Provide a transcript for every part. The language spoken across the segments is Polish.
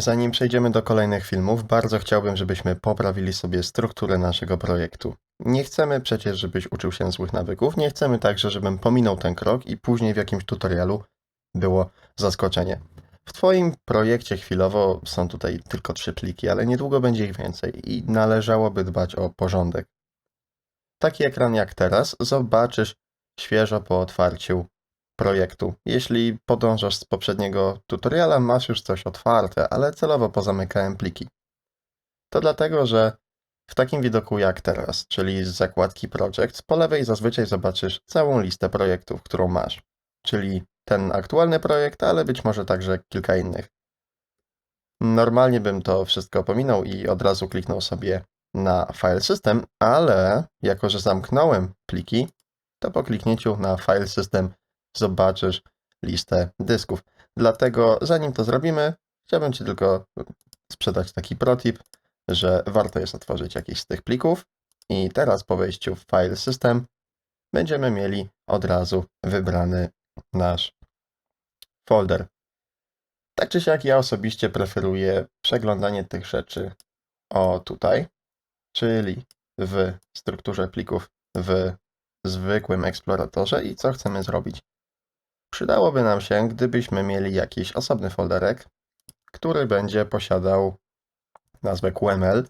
Zanim przejdziemy do kolejnych filmów, bardzo chciałbym, żebyśmy poprawili sobie strukturę naszego projektu. Nie chcemy przecież, żebyś uczył się złych nawyków, nie chcemy także, żebym pominął ten krok i później w jakimś tutorialu było zaskoczenie. W Twoim projekcie chwilowo są tutaj tylko trzy pliki, ale niedługo będzie ich więcej i należałoby dbać o porządek. Taki ekran jak teraz zobaczysz świeżo po otwarciu projektu. Jeśli podążasz z poprzedniego tutoriala, masz już coś otwarte, ale celowo pozamykałem pliki. To dlatego, że w takim widoku jak teraz, czyli z zakładki Project, po lewej zazwyczaj zobaczysz całą listę projektów, którą masz. Czyli ten aktualny projekt, ale być może także kilka innych. Normalnie bym to wszystko pominął i od razu kliknął sobie na File System, ale jako, że zamknąłem pliki, to po kliknięciu na File System zobaczysz listę dysków. Dlatego zanim to zrobimy, chciałbym Ci tylko sprzedać taki protip, że warto jest otworzyć jakiś z tych plików i teraz po wejściu w File System będziemy mieli od razu wybrany nasz folder. Tak czy siak ja osobiście preferuję przeglądanie tych rzeczy o tutaj, czyli w strukturze plików w zwykłym eksploratorze i co chcemy zrobić. Przydałoby nam się, gdybyśmy mieli jakiś osobny folderek, który będzie posiadał nazwę QML.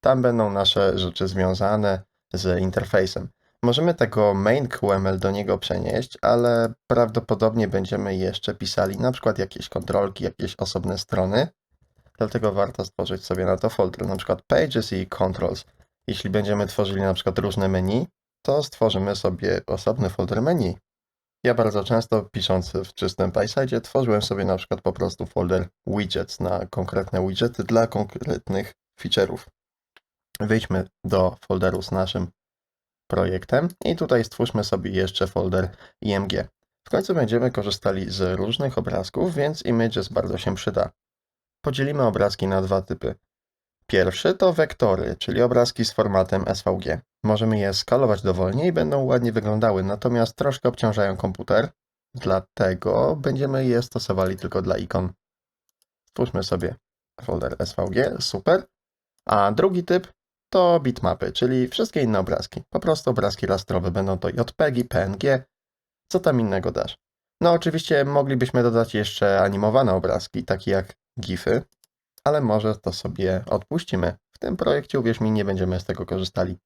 Tam będą nasze rzeczy związane z interfejsem. Możemy tego main QML do niego przenieść, ale prawdopodobnie będziemy jeszcze pisali na przykład jakieś kontrolki, jakieś osobne strony. Dlatego warto stworzyć sobie na to folder, na przykład pages i controls. Jeśli będziemy tworzyli na przykład różne menu, to stworzymy sobie osobny folder menu. Ja bardzo często pisząc w czystym PySide tworzyłem sobie na przykład po prostu folder widgets na konkretne widgety dla konkretnych feature'ów. Wejdźmy do folderu z naszym projektem i tutaj stwórzmy sobie jeszcze folder img. W końcu będziemy korzystali z różnych obrazków, więc images bardzo się przyda. Podzielimy obrazki na dwa typy. Pierwszy to wektory, czyli obrazki z formatem SVG. Możemy je skalować dowolnie i będą ładnie wyglądały, natomiast troszkę obciążają komputer, dlatego będziemy je stosowali tylko dla ikon. Stwórzmy sobie folder SVG, super. A drugi typ to bitmapy, czyli wszystkie inne obrazki. Po prostu obrazki rastrowe, będą to JPEGi, PNG, co tam innego dasz. No oczywiście moglibyśmy dodać jeszcze animowane obrazki, takie jak GIFy, ale może to sobie odpuścimy. W tym projekcie, uwierz mi, nie będziemy z tego korzystali.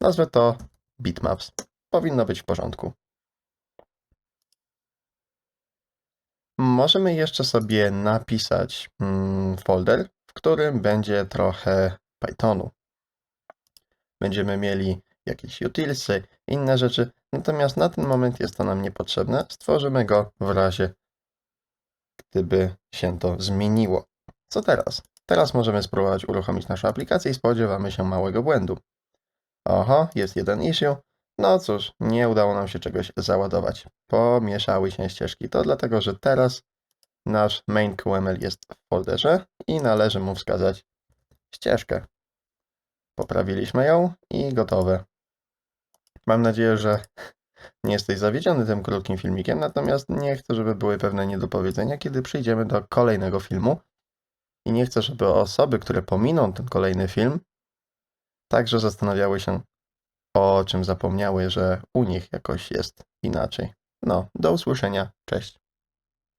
Nazwę to bitmaps. Powinno być w porządku. Możemy jeszcze sobie napisać mm, folder, w którym będzie trochę Pythonu. Będziemy mieli jakieś utilsy, inne rzeczy, natomiast na ten moment jest to nam niepotrzebne. Stworzymy go w razie, gdyby się to zmieniło. Co teraz? Teraz możemy spróbować uruchomić naszą aplikację i spodziewamy się małego błędu. Oho, jest jeden issue. No cóż, nie udało nam się czegoś załadować. Pomieszały się ścieżki. To dlatego, że teraz nasz main QML jest w folderze i należy mu wskazać ścieżkę. Poprawiliśmy ją i gotowe. Mam nadzieję, że nie jesteś zawiedziony tym krótkim filmikiem, natomiast nie chcę, żeby były pewne niedopowiedzenia, kiedy przyjdziemy do kolejnego filmu. I nie chcę, żeby osoby, które pominą ten kolejny film, także zastanawiały się, o czym zapomniały, że u nich jakoś jest inaczej. No, do usłyszenia. Cześć.